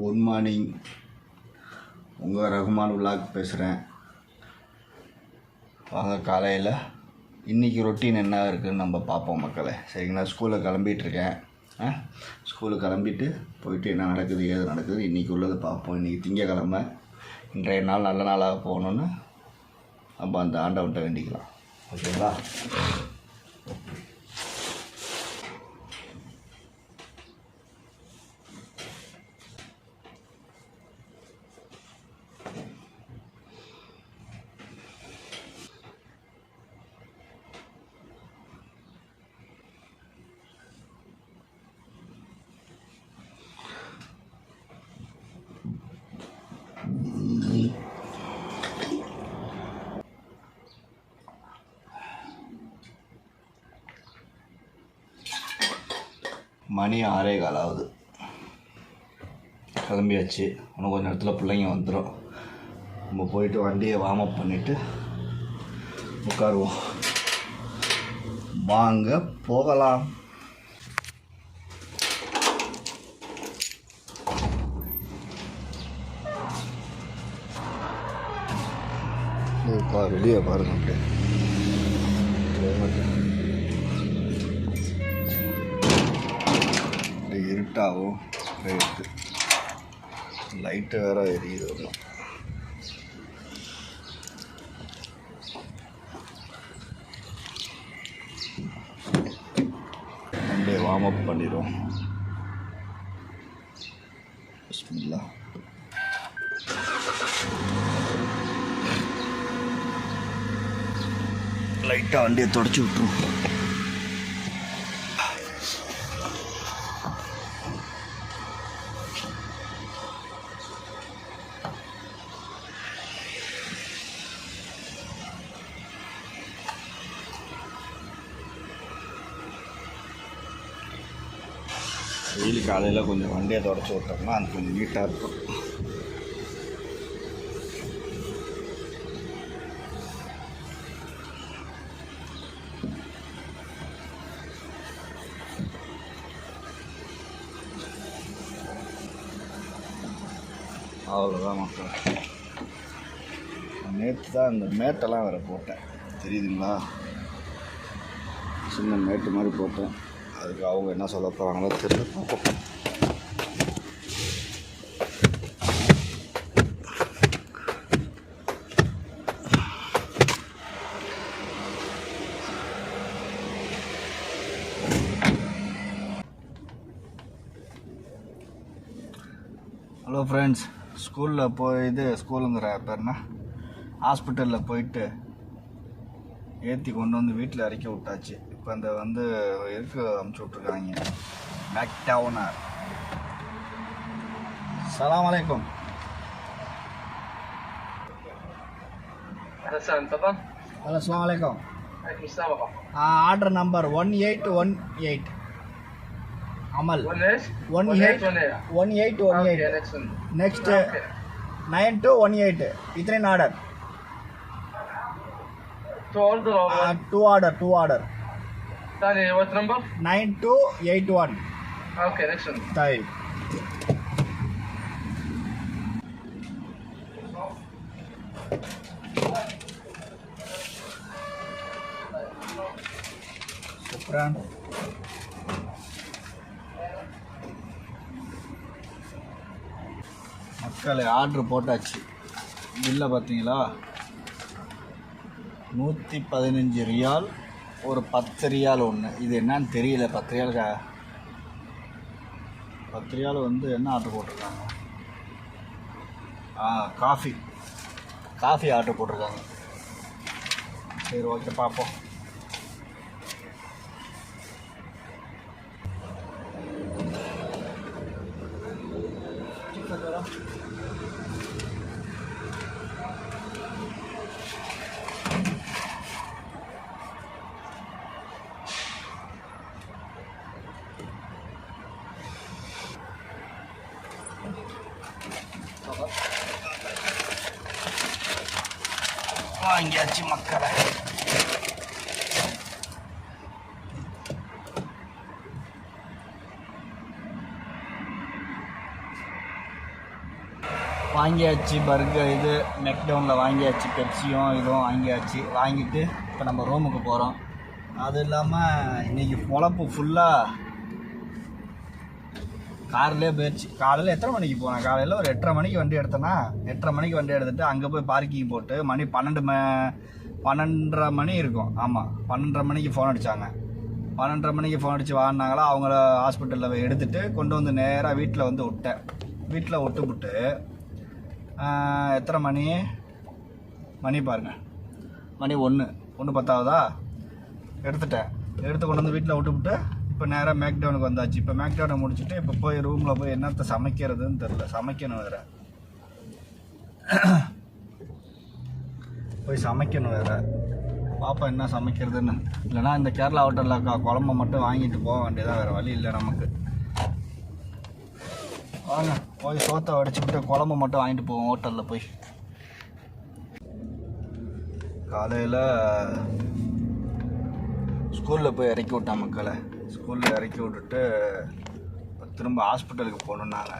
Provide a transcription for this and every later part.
Good morning உங்கள் Rahman vlog பேசுகிறேன் வாங்க காலையில். இன்றைக்கி ரொட்டீன் என்ன இருக்குதுன்னு நம்ம பார்ப்போம் மக்களை. சரிங்களா? ஸ்கூலில் கிளம்பிட்டுருக்கேன் ஆ? ஸ்கூலுக்கு கிளம்பிட்டு போயிட்டு என்ன நடக்குது ஏது நடக்குது இன்றைக்கி உள்ளதை பார்ப்போம். இன்றைக்கி திங்கக்கிழமை. இன்றைய நாள் நல்ல நாளாக போகணுன்னு நம்ம அந்த ஆண்டவன்கிட்ட வேண்டிக்கலாம். ஓகேங்களா? மணி ஆறே கால் ஆகுது கிளம்பியாச்சு. இன்னும் கொஞ்சம் நேரத்தில் பிள்ளைங்க வந்துடும் நம்ம போயிட்டு வண்டியை வார்ம் அப் பண்ணிவிட்டு உட்காருவோம். வாங்க போகலாம். வெளியே பாருங்க அப்படியே. Climate. அப்படியே இருட்டாகும் ரைட்டு லைட்டு வேறு எரியுது ஒன்றும் அப்படியே வார்ம் அப் பண்ணிடுவோம் பிஸ்மில்லா. லைட்டாக வண்டியை தொடச்சி விட்ருவோம் வெயில் காலையில் கொஞ்சம் வண்டியை தொடச்சி விட்டோம்னா அது கொஞ்சம் நீட்டாக இருக்கும். அவ்வளோதான் மக்கள். நேற்று தான் இந்த மேட்டெல்லாம் வேறு போட்டேன். தெரியுதுங்களா? சின்ன மேட்டு மாதிரி போட்டேன். அதுக்கு அவங்க என்ன சொல்ல போகிறாங்களோ தெரியல. பார்ப்போம் ஹலோ ஃப்ரெண்ட்ஸ் ஸ்கூலில் போய் இது ஸ்கூலுங்கிற பேர்னா ஹாஸ்பிட்டலில் போயிட்டு ஏற்றி கொண்டு வந்து வீட்டில் இறக்கி விட்டாச்சு. இப்போ அந்த வந்து இருக்கு அமுச்சு விட்ருக்காங்க மேக்டவுனர் சலாம் அலைக்கும் ஹலோ சலாம் அலைக்கும் order number one eight one eight அமல் one eight one eight one eight next nine two one eight இத்தனை order two order two order Sorry, what number? 9281. Okay, next one. طيب. شكرا. மக்களை ஆர்டர் போட்டாச்சு பில்லை பார்த்தீங்களா நூற்றி பதினஞ்சு ரியால் ஒரு பத்திரியால் ஒன்று இது என்னன்னு தெரியல பத்து பத்திரியால் வந்து என்ன ஆர்டர் போட்டிருக்காங்க? ஆ காஃபி. காஃபி ஆர்டர் போட்டிருக்காங்க. சரி ஓகே பார்ப்போம். வாங்கியாச்சு மக்களை வாங்கியாச்சு பர்கர் இது மெக்டவுனில் வாங்கியாச்சு பெப்சியும் இதுவும் வாங்கியாச்சு. வாங்கிட்டு இப்போ நம்ம ரூமுக்கு போகிறோம் அது இல்லாமல் இன்றைக்கி பொழப்பு ஃபுல்லாக கார்லேயே போயிடுச்சு. காலையில் எத்தனை மணிக்கு போனேன் காலையில் ஒரு எட்டரை மணிக்கு வண்டி எடுத்தேன்னா எட்டரை மணிக்கு வண்டி எடுத்துகிட்டு அங்கே போய் பார்க்கிங் போட்டு மணி பன்னெண்டு ம பன்னெண்டரை மணி இருக்கும். ஆமாம் பன்னெண்டரை மணிக்கு ஃபோன் அடித்தாங்க பன்னெண்டரை மணிக்கு ஃபோன் அடித்து வாங்கினாங்களா அவங்கள ஹாஸ்பிட்டலில் போய் எடுத்துட்டு கொண்டு வந்து நேராக வீட்டில் வந்து விட்டேன். வீட்டில் விட்டு விட்டு எத்தனை மணி? மணி பாருங்க. மணி ஒன்று ஒன்று பத்தாவதா? எடுத்துட்டேன். எடுத்து கொண்டு வந்து வீட்டில் விட்டு விட்டு இப்போ நேராக மேக்டவுனுக்கு வந்தாச்சு. இப்போ மேக்டவுனை முடிச்சுட்டு இப்போ போய் ரூமில் போய் என்னத்தை சமைக்கிறதுன்னு தெரில சமைக்கணும் வேறு. போய் சமைக்கணும் வேறு. பாப்பா என்ன சமைக்கிறதுன்னு. இல்லைன்னா இந்த கேரளா ஹோட்டலில் குழம்ப மட்டும் வாங்கிட்டு போக வேண்டியதாக வேறு வழி இல்லை நமக்கு. வாங்க போய் சோத்தை வடிச்சுக்கிட்டு குழம்பு மட்டும் வாங்கிட்டு போவோம் ஹோட்டலில் போய். காலையில் ஸ்கூலில் போய் இறக்கி விட்டான் மக்களை. ஸ்கூலில் இறக்கி விட்டுட்டு திரும்ப ஹாஸ்பிட்டலுக்கு போகணுன்னாங்க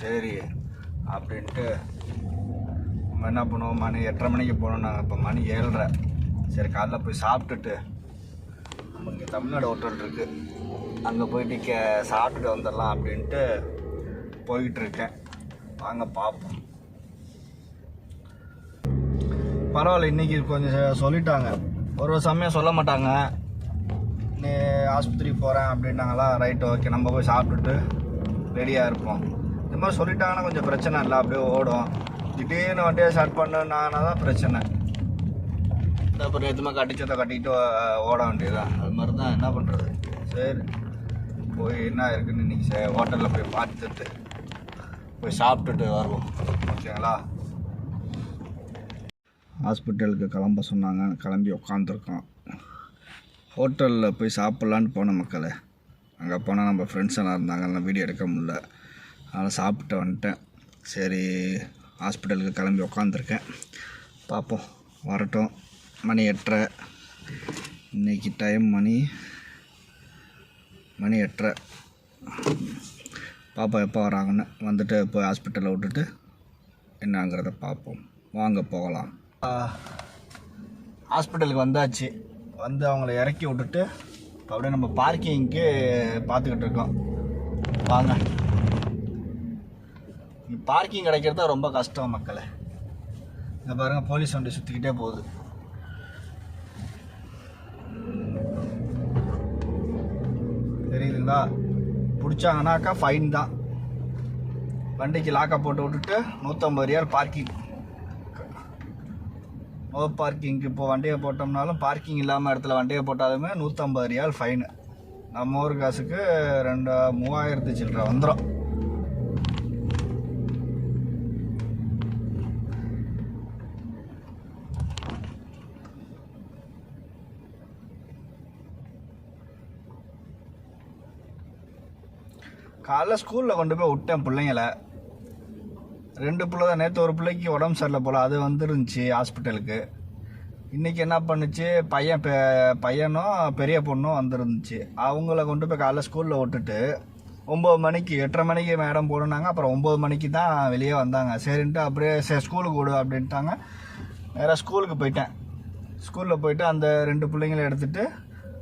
சரி அப்படின்ட்டு நம்ம என்ன பண்ணுவோம்? மணி எட்டரை மணிக்கு போகணுன்னாங்க இப்போ மணி ஏழரை. சரி காலைல போய் சாப்பிட்டுட்டு நம்ம இங்கே தமிழ்நாடு ஹோட்டல் இருக்குது அங்கே போயிட்டு கே சாப்பிட்டுட்டு வந்துடலாம் அப்படின்ட்டு போய்கிட்டுருக்கேன் வாங்க பார்ப்போம். பரவாயில்ல இன்றைக்கி கொஞ்சம் சொல்லிட்டாங்க. ஒரு ஒரு சமயம் சொல்ல மாட்டாங்க. நீ ஆஸ்பத்திரிக்கு போகிறேன் அப்படின்னாங்களா? Right okay. நம்ம போய் சாப்பிட்டுட்டு ரெடியாக இருப்போம். இந்த மாதிரி சொல்லிட்டாங்கன்னா கொஞ்சம் பிரச்சனை இல்லை. அப்படியே ஓடும். திடீர்னு வண்டியை ஸ்டார்ட் பண்ணுனாங்கன்னா தான் பிரச்சனை. அப்புறம் எதுவுமே கட்டிச்சதை கட்டிக்கிட்டு ஓட வேண்டியதுதான். அது மாதிரி தான் என்ன பண்ணுறது சரி. போய் என்ன இருக்குன்னு இன்றைக்கி ஹோட்டலில் போய் பார்த்துட்டு போய் சாப்பிட்டுட்டு வருவோம். ஓகேங்களா? ஹாஸ்பிட்டலுக்கு கிளம்ப சொன்னாங்க. கிளம்பி உக்காந்துருக்கோம் ஹோட்டலில் போய் சாப்பிட்லான்னு போன மக்களை. அங்கே போனால் நம்ம ஃப்ரெண்ட்ஸ் எல்லாம் இருந்தாங்க அதெல்லாம் வீடியோ எடுக்க முடியல. அதனால் சாப்பிட்டு வந்துட்டேன். சரி ஹாஸ்பிட்டலுக்கு கிளம்பி உக்காந்துருக்கேன். பார்ப்போம் வரட்டும். மணி எட்டரை. இன்னைக்கு டைம் மணி மணி எட்டரை. பாப்பா எப்போ வராங்கன்னு வந்துட்டு போய் ஹாஸ்பிட்டலில் விட்டுட்டு என்னங்கிறத பார்ப்போம் வாங்க போகலாம். ஹாஸ்பிட்டலுக்கு வந்தாச்சு. வந்து அவங்கள இறக்கி விட்டுட்டு அப்படியே நம்ம பார்க்கிங்க்கு பார்த்துக்கிட்டு இருக்கோம். வாங்க. பார்க்கிங் கிடைக்கிறது ரொம்ப கஷ்டம் மக்களே. இங்கே பாருங்கள் போலீஸ் வண்டி சுற்றிக்கிட்டே போகுது. தெரியுதுங்களா? பிடிச்சாங்கனாக்கா ஃபைன் தான். வண்டிக்கு லாக்கை போட்டு விட்டுட்டு நூற்றம்பது ரியால் பார்க்கிங் நோ பார்க்கிங்க்கு இப்போ வண்டியை போட்டோம்னாலும் பார்க்கிங் இல்லாமல் இடத்துல வண்டியை போட்டாலுமே நூற்றம்பது ரியால் ஃபைனு நம்ம ஊர் காசுக்கு ரெண்டு மூவாயிரத்து சில்லற வந்துடும் காலைல ஸ்கூலில் கொண்டு போய் விட்டேன் பிள்ளைங்கள. ரெண்டு பிள்ளை தான். நேற்று ஒரு பிள்ளைக்கு உடம்பு சரியில்லை போல். அது வந்துருந்துச்சு ஹாஸ்பிட்டலுக்கு. இன்றைக்கி என்ன பண்ணுச்சு? பையன் பெ- பையனும் பெரிய பொண்ணும் வந்துருந்துச்சு. அவங்கள கொண்டு போய் காலைல ஸ்கூலில் விட்டுட்டு ஒம்பது மணிக்கு எட்டரை மணிக்கு மேடம் போடுனாங்க. அப்புறம் ஒம்பது மணிக்கு தான் வெளியே வந்தாங்க. சரின்ட்டு அப்படியே சரி ஸ்கூலுக்கு விடு அப்படின்ட்டாங்க. நேராக ஸ்கூலுக்கு போயிட்டேன். ஸ்கூலில் போயிட்டு அந்த ரெண்டு பிள்ளைங்களை எடுத்துகிட்டு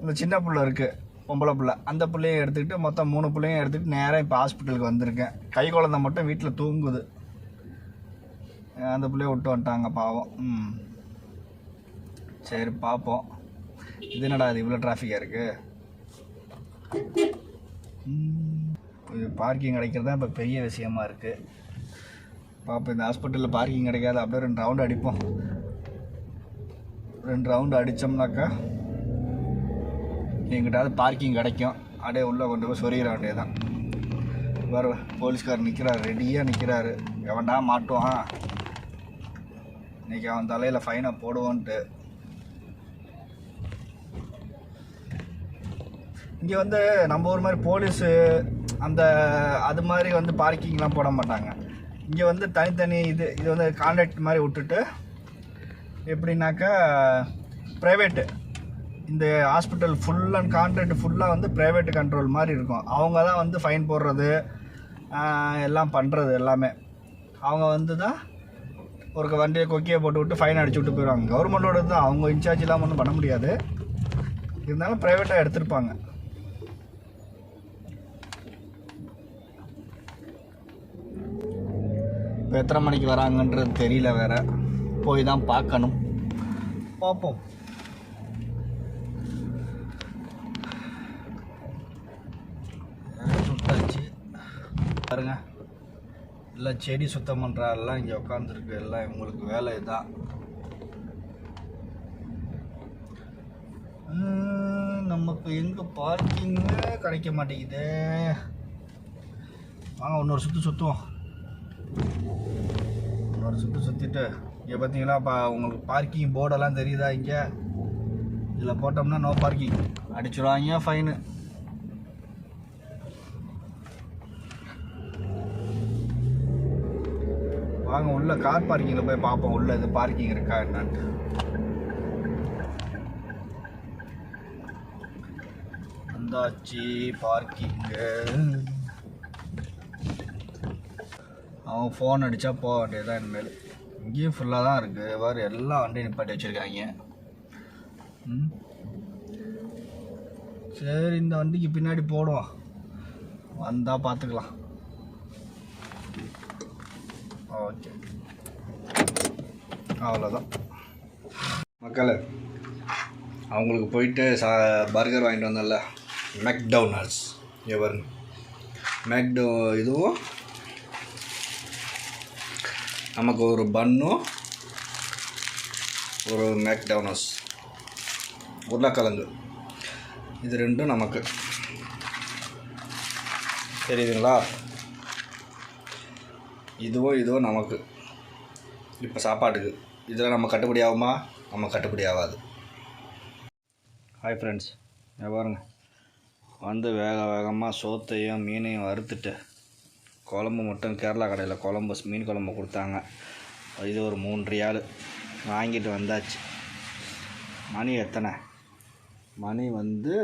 இந்த சின்ன பிள்ளை இருக்குது பொம்பளை பிள்ளை. அந்த பிள்ளையும் எடுத்துக்கிட்டு மொத்தம் மூணு பிள்ளையும் எடுத்துகிட்டு நேராக இப்போ ஹாஸ்பிட்டலுக்கு வந்திருக்கேன். கை குழந்தை மட்டும் வீட்டில் தூங்குது. அந்த பிள்ளைய விட்டு வந்துட்டாங்க பாவம். ம். சரி பார்ப்போம் இது என்னடா இது? இவ்வளோ டிராஃபிக்காக இருக்குது பார்க்கிங் கிடைக்கிறது தான் இப்போ பெரிய விஷயமா இருக்குது பார்ப்போம் இந்த ஹாஸ்பிட்டலில் பார்க்கிங் கிடைக்காது. அப்படியே ரெண்டு ரவுண்டு அடிப்போம். ரெண்டு ரவுண்டு அடித்தோம்னாக்கா எங்கிட்டாவது பார்க்கிங் கிடைக்கும். அப்படியே உள்ளே கொண்டு போய் சொருகிற வேண்டியதுதான். வேறு போலீஸ்கார் நிற்கிறாரு ரெடியாக நிற்கிறாரு எவன்டா மாட்டுவான்? இன்னைக்கு அவன் தலையில் ஃபைனை போடுவோன்ட்டு. இங்கே வந்து நம்ம ஊர் மாதிரி போலீஸு அந்த அது மாதிரி வந்து பார்க்கிங்லாம் போட மாட்டாங்க. இங்கே வந்து தனித்தனி இது இது வந்து கான்ட்ராக்ட் மாதிரி விட்டுட்டு எப்படின்னாக்கா ப்ரைவேட்டு இந்த ஹாஸ்பிட்டல் ஃபுல் அண்ட் கான்ட்ராக்ட் ஃபுல்லாக வந்து ப்ரைவேட்டு கண்ட்ரோல் மாதிரி இருக்கும். அவங்க தான் வந்து ஃபைன் போடுறது எல்லாம் பண்ணுறது எல்லாமே. அவங்க வந்து தான் ஒரு வண்டியை கொக்கியை போட்டு விட்டு ஃபைன் அடிச்சு விட்டு போயிடுவாங்க. கவர்மெண்ட்டோட தான். அவங்க இன்சார்ஜ் இல்லாமல் ஒன்றும் பண்ண முடியாது. இருந்தாலும் ப்ரைவேட்டாக எடுத்திருப்பாங்க. இப்போ எத்தனை மணிக்கு வராங்கன்றது தெரியல வேற. போய் தான் பார்க்கணும். பார்ப்போம். சுட்டாச்சு. எல்லாம் செடி சுத்தம் பண்ணுற எல்லாம் இங்கே உட்காந்துருக்கு எல்லாம் இவங்களுக்கு வேலை இதுதான் நமக்கு எங்கே பார்க்கிங்கு கிடைக்க மாட்டேங்குது. வாங்க இன்னொரு சுற்று சுற்றுவோம் இன்னொரு சுற்று சுற்றிட்டு இங்கே பார்த்தீங்கன்னா இப்போ உங்களுக்கு பார்க்கிங் போர்டெல்லாம் தெரியுதா இங்கே? இதில் போட்டோம்னா நோ பார்க்கிங் அடிச்சிடுவாங்க ஃபைனு வாங்க உள்ள கார் பார்க்கிங்கில் போய் பார்ப்போம். உள்ள இது பார்க்கிங் இருக்கா என்னன்ட்டு வந்தாச்சு பார்க்கிங்கு அவன் ஃபோன் அடித்தா போக வேண்டியதுதான் இனிமேல். இங்கேயும் ஃபுல்லாக தான் இருக்குது வேறு எல்லா வண்டியும் நிப்பாட்டி வச்சுருக்காங்க. ம்? சரி இந்த வண்டிக்கு பின்னாடி போடுவோம். வந்தால் பார்த்துக்கலாம். ஓகே. அவ்வளோதான் மக்களே அவங்களுக்கு போயிட்டு சா பர்கர் வாங்கிட்டு வந்தோம்ல மெக்டவுனல்ஸ் இங்கே மேக்டோ இதுவும் நமக்கு ஒரு பன்னும் ஒரு மேக்டவுனஸ் உருளைக்கிழங்கு. இது ரெண்டும் நமக்கு. தெரியுதுங்களா? இதுவும் இதுவும் நமக்கு. இப்போ சாப்பாட்டுக்கு. இதில் நம்ம கட்டுப்படி ஆகுமா? நம்ம கட்டுப்படி ஆகாது. ஹாய் ஃப்ரெண்ட்ஸ் பாருங்க. வந்து வேக வேகமாக சோத்தையும் மீனையும் வறுத்துட்டு குழம்பு மட்டும் கேரளா கடையில் குழம்பு மீன் குழம்பு கொடுத்தாங்க. இது ஒரு மூணு ரியால் வாங்கிட்டு வந்தாச்சு. மணி எத்தனை? மணி வந்து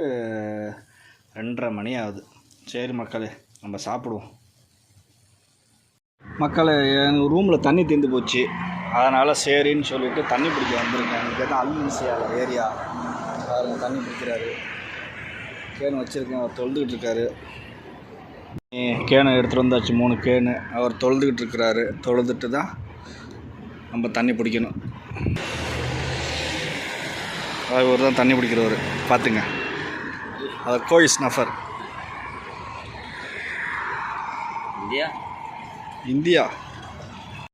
ரெண்டரை மணி ஆகுது. சரி மக்களே நம்ம சாப்பிடுவோம். மக்களை எனக்கு ரூமில் தண்ணி தீர்ந்து போச்சு. அதனால் சரின்னு சொல்லிட்டு தண்ணி பிடிக்க வந்திருக்கேன். எனக்கு எதாவது அல்மிசியாவில் ஏரியா. பாருங்க தண்ணி பிடிக்கிறாரு. கேன் வச்சுருக்கேன் அவர் தொழுதுகிட்டு இருக்காரு. கேனை எடுத்துகிட்டு வந்தாச்சு மூணு கேனு. அவர் தொழுதுகிட்டு இருக்கிறாரு. தொழுதுட்டு தான் நம்ம தண்ணி பிடிக்கணும். அவர் தான் தண்ணி பிடிக்கிறவர். பார்த்துங்க. அவர் கோயிஸ் நஃபர் இந்தியா? இந்தியா